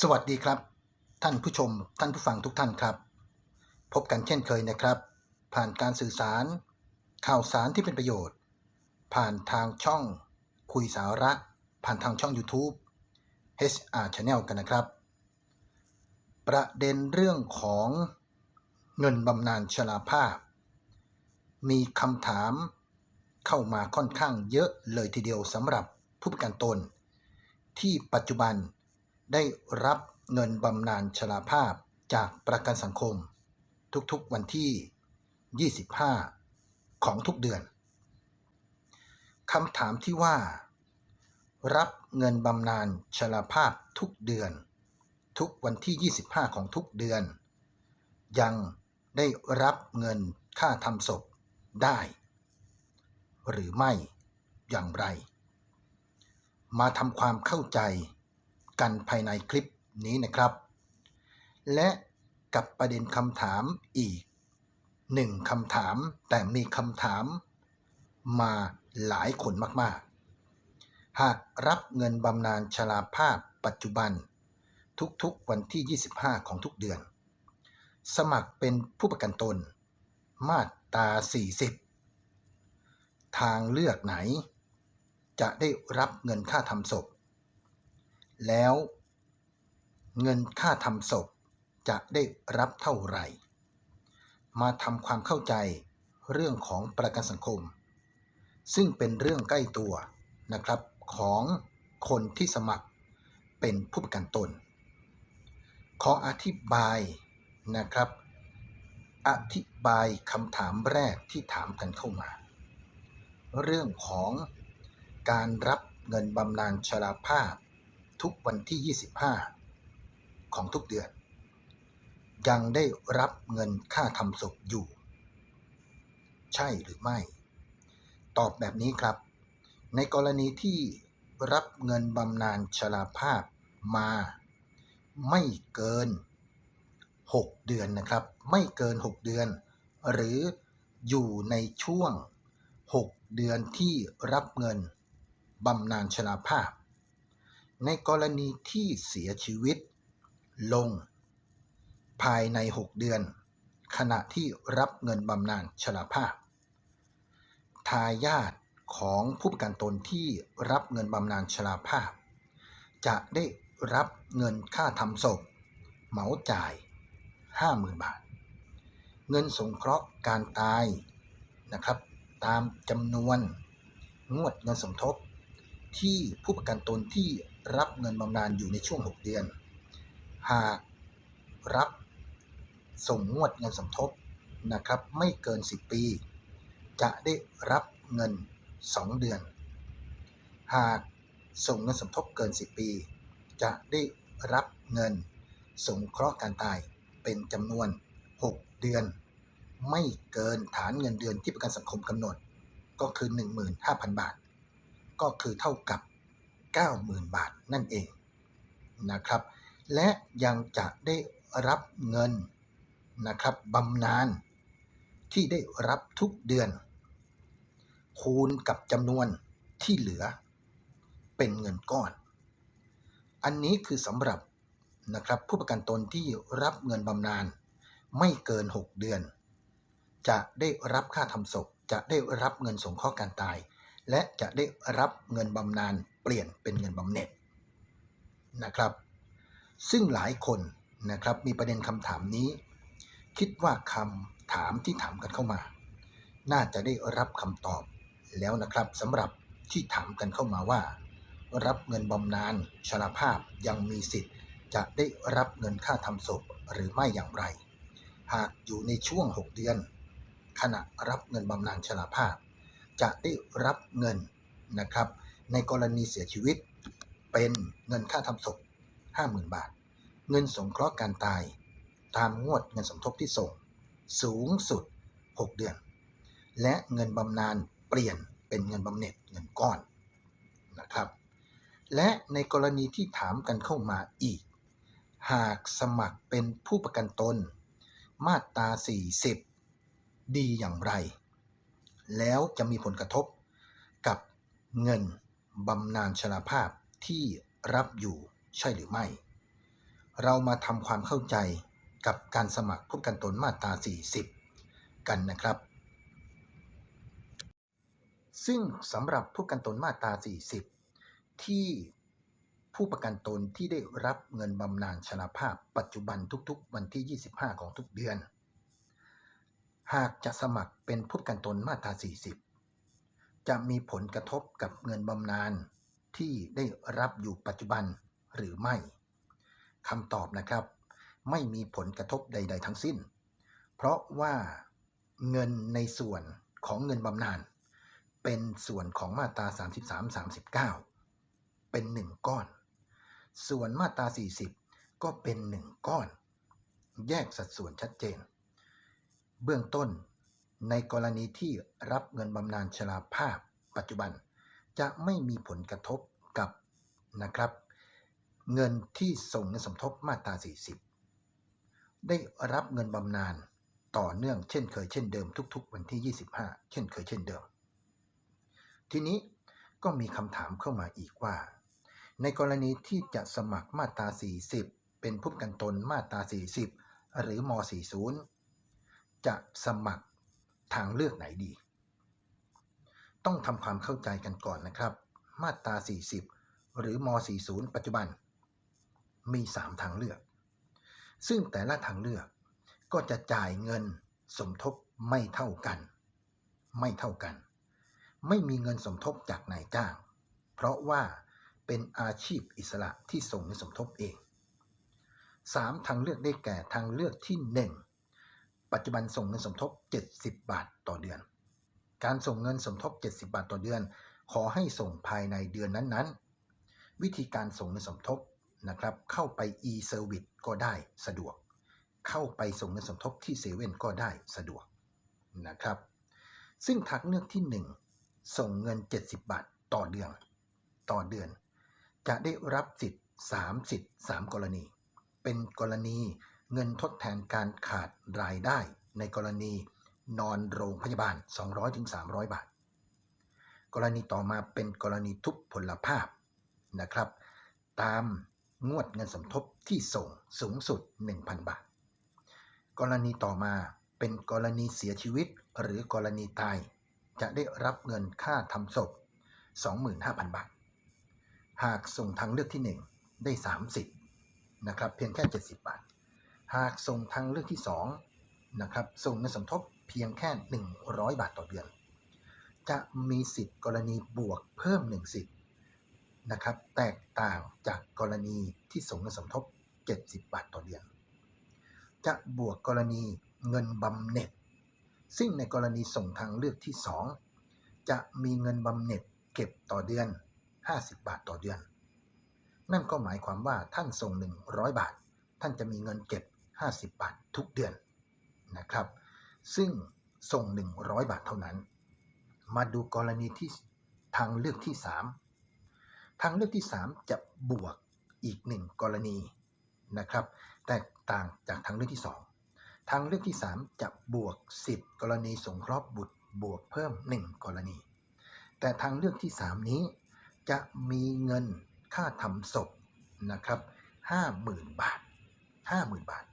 สวัสดีครับ ท่านผู้ชม ท่านผู้ฟังทุกท่านครับ พบกันเช่นเคยนะครับ ผ่านการสื่อสาร ข่าวสารที่เป็นประโยชน์ ผ่านทางช่อง คุยสาระ ผ่านทางช่อง YouTube HR Channel กันนะครับ ประเด็นเรื่องของเงินบำนาญชราภาพ มีคำถามเข้ามาค่อนข้างเยอะเลยทีเดียวสำหรับผู้ประกันตน ที่ปัจจุบัน ได้รับเงินบำนาญชราภาพจากประกันสังคม ทุกๆวันที่ 25 ของทุกเดือนคำถามที่ว่า รับเงินบำนาญชราภาพทุกเดือน ทุกวันที่ 25 ของทุกเดือน ยังได้รับเงินค่าทำศพได้ หรือไม่อย่างไร มาทำความเข้าใจ กันภายในคลิปนี้นะครับ และกับประเด็นคำถามอีกหนึ่งคำถามแต่มีคำถามมาหลายคนมากๆ หากรับเงินบำนาญชราภาพปัจจุบัน ทุกๆวันที่ 25 ของทุกเดือน สมัครเป็นผู้ประกันตน มาตรา 40 ทางเลือกไหน จะได้รับเงินค่าทำศพ แล้ว เงินค่าทำศพจะได้รับเท่าไหร่ มาทำความเข้าใจเรื่องของประกันสังคม ซึ่งเป็นเรื่องใกล้ตัวนะครับของคนที่สมัครเป็นผู้ประกันตน ขออธิบายนะครับ อธิบายคำถามแรกที่ถามกันเข้ามา เรื่องของการรับเงินบำนาญชราภาพ ทุกวันที่ 25 ของทุกเดือน ยังได้รับเงินค่าทำศพอยู่ ใช่หรือไม่ ตอบแบบนี้ครับ ในกรณีที่รับเงินบำนาญชราภาพมา ไม่เกิน 6 เดือนนะครับ ไม่เกิน 6 เดือน หรืออยู่ในช่วง 6 เดือนที่รับเงินบำนาญชราภาพ ในกรณีที่เสียชีวิต ลง ภายใน 6 เดือน ขณะที่รับเงินบำนาญชราภาพ ทายาทของผู้ประกันตนที่รับเงินบำนาญชราภาพ จะได้รับเงินค่าทำศพ เหมาจ่าย 50,000 บาท เงินสงเคราะห์การตายนะครับ ตามจำนวนงวดเงินสมทบ ที่ผู้ประกันตนที่รับเงินบำนาญอยู่ในช่วง 6 เดือน หากรับส่งงวดเงินสมทบนะครับไม่เกิน 10 ปี จะได้รับเงิน 2 เดือน หากส่งเงินสมทบเกิน 10 ปี จะได้รับเงินสงเคราะห์การตายเป็นจำนวน 6 เดือน ไม่เกินฐานเงินเดือนที่ประกันสังคมกำหนด ก็คือ 15,000 บาท ก็คือเท่ากับ 90,000 บาทนั่นเองนะครับ และยังจะได้รับเงินนะครับบำนาญที่ได้รับทุกเดือน คูณกับจำนวนที่เหลือ เป็นเงินก้อน อันนี้คือสำหรับนะครับผู้ประกันตนที่รับเงินบำนาญไม่เกิน 6 เดือน จะได้รับค่าทำศพจะได้รับเงินสงเคราะห์การตาย และจะได้รับเงินบำนาญเปลี่ยนเป็นเงินบำเหน็จนะครับ ซึ่งหลายคนนะครับมีประเด็นคำถามนี้ คิดว่าคำถามที่ถามกันเข้ามา น่าจะได้รับคำตอบแล้วนะครับสำหรับที่ถามกันเข้ามาว่า รับเงินบำนาญชราภาพยังมีสิทธิ์ จะได้รับเงินค่าทำศพหรือไม่อย่างไร หากอยู่ในช่วง 6 เดือน ขณะรับเงินบำนาญชราภาพ จะได้รับเงินนะครับ ในกรณีเสียชีวิต เป็นเงินค่าทำศพ 50,000 บาท เงินสงเคราะห์การตาย ตามงวดเงินสมทบที่ส่ง สูงสุด 6 เดือน และเงินบำนาญเปลี่ยนเป็นเงินบำเหน็จเงินก้อนนะครับ และในกรณีที่ถามกันเข้ามาอีก หากสมัครเป็นผู้ประกันตน มาตรา 40 ดีอย่างไร แล้วจะมีผลกระทบกับเงินบำนาญชราภาพที่รับอยู่ใช่หรือไม่ เรามาทำความเข้าใจกับการสมัครผู้กันตนมาตรา 40 กันนะครับ ซึ่งสำหรับผู้กันตนมาตรา 40 ที่ผู้ประกันตนที่ได้รับเงินบำนาญชราภาพปัจจุบันทุกๆ วันที่ 25 ของทุกเดือน หากจะสมัครเป็นผู้ประกันตนมาตรา 40 จะมีผลกระทบกับเงินบำนาญที่ได้รับอยู่ปัจจุบันหรือไม่คำตอบนะครับ ไม่มีผลกระทบใด ๆ ทั้งสิ้น เพราะว่าเงินในส่วนของเงินบำนาญเป็นส่วนของมาตรา 33-39 เป็นหนึ่งก้อน ส่วนมาตรา 40 ก็เป็นหนึ่งก้อน แยกสัดส่วนชัดเจน เบื้องต้น ในกรณีที่รับเงินบำนาญชราภาพ ปัจจุบันจะไม่มีผลกระทบกับนะครับ เงินที่ส่งเงินสมทบมาตรา 40 ได้รับเงินบำนาญต่อเนื่องเช่นเคยเช่นเดิมทุก ๆ วันที่ 25 เช่นเคยเช่นเดิม ทีนี้ก็มีคำถามเข้ามาอีกว่า ในกรณีที่จะสมัครมาตรา 40 เป็นผู้กันตนมาตรา 40 หรือม40 จะสมัครทางเลือกไหนดี ต้องทำความเข้าใจกันก่อนนะครับ มาตรา 40 หรือม 40 ปัจจุบัน มี 3 ทางเลือก ซึ่งแต่ละทางเลือกก็จะจ่ายเงินสมทบไม่เท่ากัน ไม่เท่ากัน ไม่มีเงินสมทบจากนายจ้าง เพราะว่าเป็นอาชีพอิสระที่ส่งเงินสมทบเอง 3 ทางเลือกได้แก่ทางเลือกที่ 1 ปัจจุบันส่งเงินสมทบ 70 บาทต่อเดือน การส่งเงินสมทบ 70 บาทต่อเดือน ขอให้ส่งภายในเดือนนั้นๆ วิธีการส่งเงินสมทบนะครับ เข้าไป e-service ก็ได้สะดวก เข้าไปส่งเงินสมทบที่เซเว่นก็ได้สะดวกนะครับ ซึ่งทางเลือกที่ 1 ส่งเงิน 70 บาทต่อเดือน ต่อเดือน จะได้รับสิทธิ์3สิทธิ์3กรณี เป็นกรณี เงินทดแทนการขาดรายได้ในกรณีนอนโรงพยาบาล 200-300 บาท กรณีต่อมาเป็นกรณีทุพพลภาพนะครับ ตามงวดเงินสมทบที่ส่งสูงสุด 1,000 บาท กรณีต่อมาเป็นกรณีเสียชีวิตหรือกรณีตาย จะได้รับเงินค่าทำศพ 25,000 บาท หากส่งทางเลือกที่ 1 ได้ 30 นะครับ เพียงแค่ 70 บาท หากส่งทางเลือกที่2นะครับส่งเงินสมทบเพียงแค่ 100 บาทต่อเดือน จะมีสิทธิ์กรณีบวกเพิ่ม 1 สิทธิ์นะครับแตกต่างจากกรณีที่ส่งเงินสมทบ 70 บาทต่อเดือน จะบวกกรณีเงินบำเหน็จ ซึ่งในกรณีส่งทางเลือกที่ 2 จะมีเงินบำเหน็จเก็บต่อเดือน 50 บาทต่อเดือน นั่นก็หมายความว่าท่านส่ง 100 บาท ท่านจะมีเงินเก็บ 50 บาททุกเดือนนะครับ ซึ่งส่ง 100 บาทเท่านั้น มาดูกรณีที่ทางเลือกที่ 3 ทางเลือกที่ 3 จะบวกอีก 1 กรณีนะครับ แตกต่างจากทางเลือกที่ 2 ทางเลือกที่ 3 จะบวกสิทธิ์กรณีสงเคราะห์บุตรบวกเพิ่ม 1 กรณี แต่ทางเลือกที่ 3 นี้จะมีเงินค่าทำศพนะครับ 50,000 บาท 50,000 บาท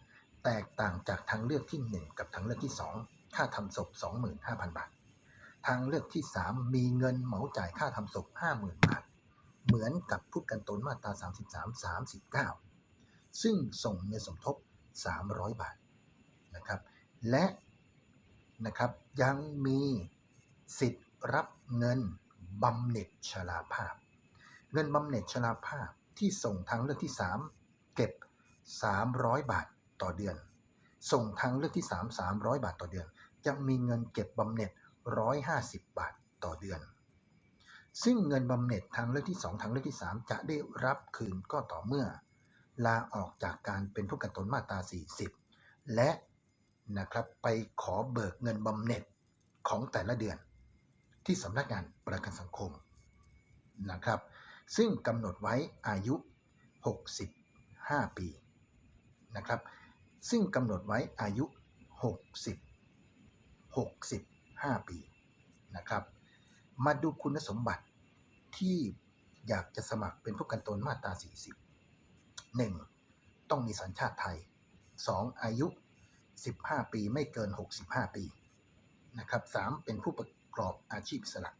แตกต่างจากทางเลือกที่ 1 กับทางเลือกที่ 2 ค่าทำศพ 25,000 บาท ทางเลือกที่ 3 มีเงินเหมาจ่ายค่าทำศพ 50,000 บาท เหมือนกับผู้กันตนมาตรา 33 39 ซึ่งส่งเงินสมทบ 300 บาทนะครับและนะครับยังมีสิทธิ์รับเงินบำเหน็จชราภาพ เงินบำเหน็จชราภาพที่ส่งทางเลือกที่ 3 เก็บ 300 บาท ต่อเดือน ส่งทางเลือกที่ 3 300 บาทต่อเดือน จะมีเงินเก็บบำเหน็จ 150 บาทต่อเดือน ซึ่งเงินบำเหน็จทางเลือกที่ 2 ทางเลือกที่ 3 จะได้รับคืนก็ต่อเมื่อ ลาออกจากการเป็นผู้กันตนมาตรา 40 และนะครับไปขอเบิกเงินบำเหน็จของแต่ละเดือน ที่สำนักงานประกันสังคมนะครับซึ่งกำหนดไว้อายุ 65 ปีนะครับ ซึ่งกำหนดไว้อายุ 60 65 ปีนะครับ มาดูคุณสมบัติที่อยากจะสมัครเป็นผู้กันตนมาตรา 40 1. ต้องมีสัญชาติไทย 2. อายุ 15 ปีไม่เกิน 65 ปีนะครับ 3. เป็นผู้ประกอบอาชีพอิสระ